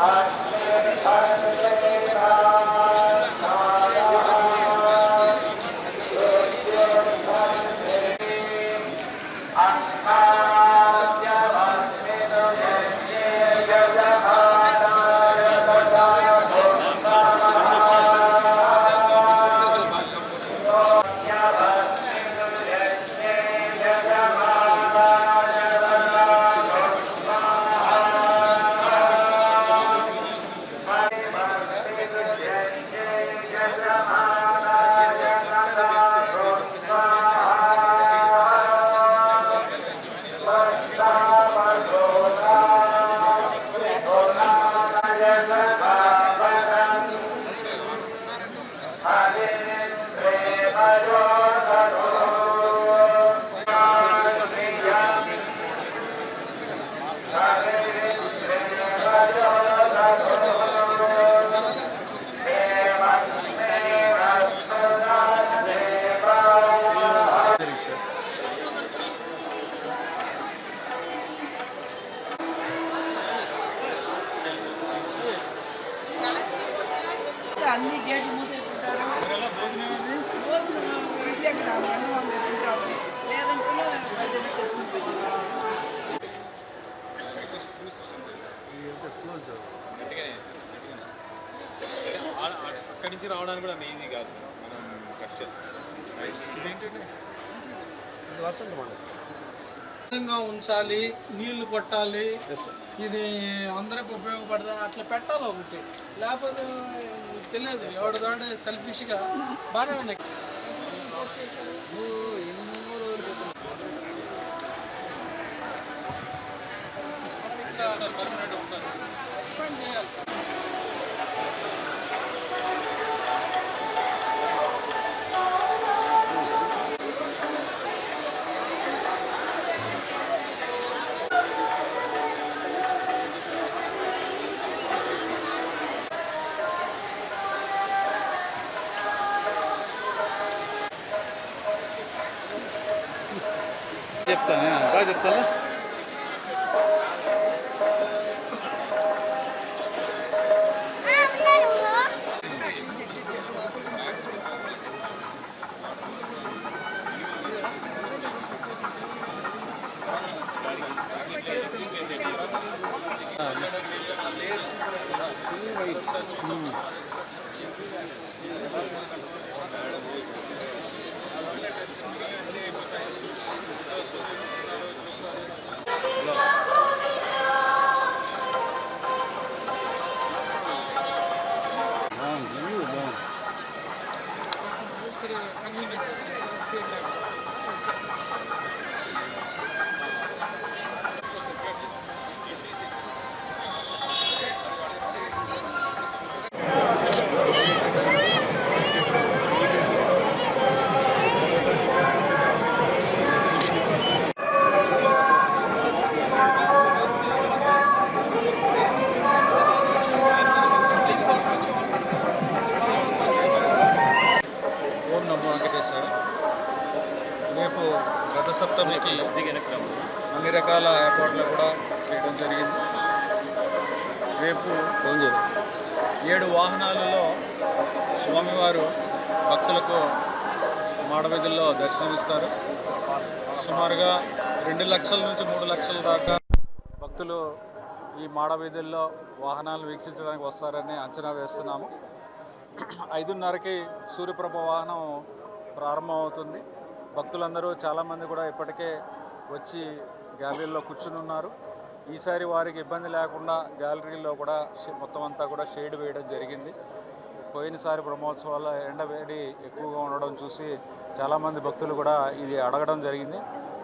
Hare Krishna. అన్ని గేట్లు మూసేసుకుంటారు. భోజనం ఇది అక్కడ అన్నం తింటాము లేదంటే బయట అక్కడి నుంచి రావడానికి కూడా ఈజీ కాదు. సార్ మనం కట్ చేస్తాం. ఉంచాలి నీళ్ళు కొట్టాలి. ఇది అందరికి ఉపయోగపడదా అట్లా పెట్టాలి ఒకటి. లేకపోతే తెలియదు. ఎవడ దాంటే సెల్ఫిష్గా బాగానే ఉన్నాయి. సార్ ఒకసారి ఎక్స్పాండ్ చేయాలి సార్ చెప్తాను బాగా చెప్తాను Thank you. రథసప్తమికి అన్ని రకాల ఏర్పాట్లు కూడా చేయడం జరిగింది. రేపు ఏడు వాహనాలలో స్వామివారు భక్తులకు మాడవీధుల్లో దర్శనమిస్తారు. సుమారుగా రెండు లక్షల నుంచి మూడు లక్షల దాకా భక్తులు ఈ మాడ వీధుల్లో వాహనాలు వీక్షించడానికి వస్తారని అంచనా వేస్తున్నాము. ఐదున్నరకి సూర్యప్రభ వాహనం ప్రారంభమవుతుంది. భక్తులందరూ చాలామంది కూడా ఇప్పటికే వచ్చి గ్యాలరీలో కూర్చుని ఉన్నారు. ఈసారి వారికి ఇబ్బంది లేకుండా గ్యాలరీలో కూడా షే- మొత్తం అంతా కూడా షేడ్ వేయడం జరిగింది. పోయినసారి బ్రహ్మోత్సవాల ఎండ వేడి ఎక్కువగా ఉండడం చూసి చాలామంది భక్తులు కూడా ఇది అడగడం జరిగింది.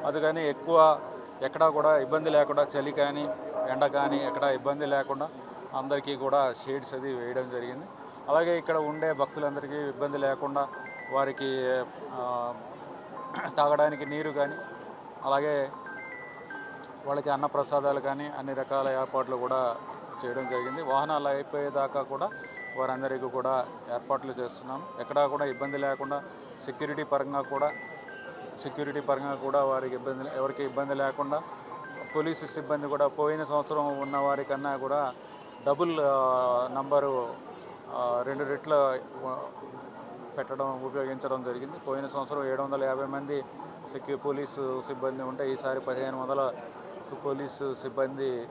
అందుకని ఎక్కువ ఎక్కడా కూడా ఇబ్బంది లేకుండా చలి కానీ ఎండ కానీ ఎక్కడ ఇబ్బంది లేకుండా అందరికీ కూడా షేడ్స్ అది వేయడం జరిగింది. అలాగే ఇక్కడ ఉండే భక్తులందరికీ ఇబ్బంది లేకుండా వారికి తాగడానికి నీరు కానీ అలాగే వాళ్ళకి అన్నప్రసాదాలు కానీ అన్ని రకాల ఏర్పాట్లు కూడా చేయడం జరిగింది. వాహనాలు అయిపోయేదాకా కూడా వారందరికీ కూడా ఏర్పాట్లు చేస్తున్నాం. ఎక్కడా కూడా ఇబ్బంది లేకుండా సెక్యూరిటీ పరంగా కూడా సెక్యూరిటీ పరంగా కూడా వారికి ఇబ్బంది ఎవరికి ఇబ్బంది లేకుండా పోలీసు సిబ్బంది కూడా పోయిన సంవత్సరం ఉన్న వారికన్నా కూడా డబుల్ నంబరు రెండు రెట్ల పెట్టడం ఉపయోగించడం జరిగింది. పోయిన సంవత్సరం ఏడు వందల యాభై మంది సెక్యూ పోలీసు సిబ్బంది ఉంటే ఈసారి పదిహేను వందల సు- పోలీసు సిబ్బంది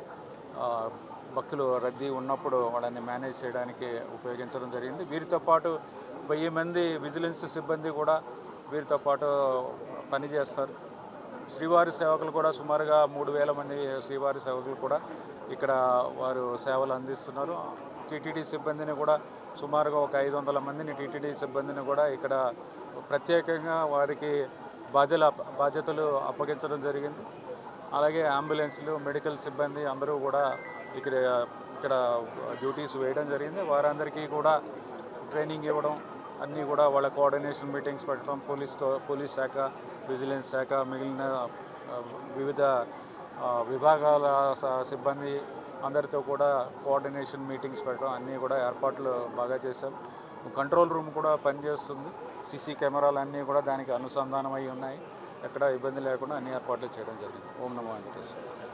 భక్తులు రద్దీ ఉన్నప్పుడు వాళ్ళని మేనేజ్ చేయడానికి ఉపయోగించడం జరిగింది. వీరితో పాటు వెయ్యి మంది విజిలెన్స్ సిబ్బంది కూడా వీరితో పాటు పనిచేస్తారు. శ్రీవారి సేవకులు కూడా సుమారుగా మూడు వేల మంది శ్రీవారి సేవకులు కూడా ఇక్కడ వారు సేవలు అందిస్తున్నారు. టీటీడీ సిబ్బందిని కూడా సుమారుగా ఒక ఐదు వందల మందిని టీటీడీ సిబ్బందిని కూడా ఇక్కడ ప్రత్యేకంగా వారికి బాధ్యత బాధ్యతలు అప్పగించడం జరిగింది. అలాగే అంబులెన్స్లు మెడికల్ సిబ్బంది అందరూ కూడా ఇక్కడ ఇక్కడ డ్యూటీస్ వేయడం జరిగింది. వారందరికీ కూడా ట్రైనింగ్ ఇవ్వడం అన్నీ కూడా వాళ్ళ కోఆర్డినేషన్ మీటింగ్స్ పెట్టడం పోలీస్తో పోలీస్ శాఖ విజిలెన్స్ శాఖ మిగిలిన వివిధ విభాగాల స- సిబ్బంది అందరితో కూడా కోఆర్డినేషన్ మీటింగ్స్ పెట్టడం అన్నీ కూడా ఏర్పాట్లు బాగా చేశాం. కంట్రోల్ రూమ్ కూడా పనిచేస్తుంది. సీసీ కెమెరాలు అన్నీ కూడా దానికి అనుసంధానం అయి ఉన్నాయి. ఎక్కడ ఇబ్బంది లేకుండా అన్ని ఏర్పాట్లు చేయడం జరిగింది. ఓం నమో వెంకటేశ్వర.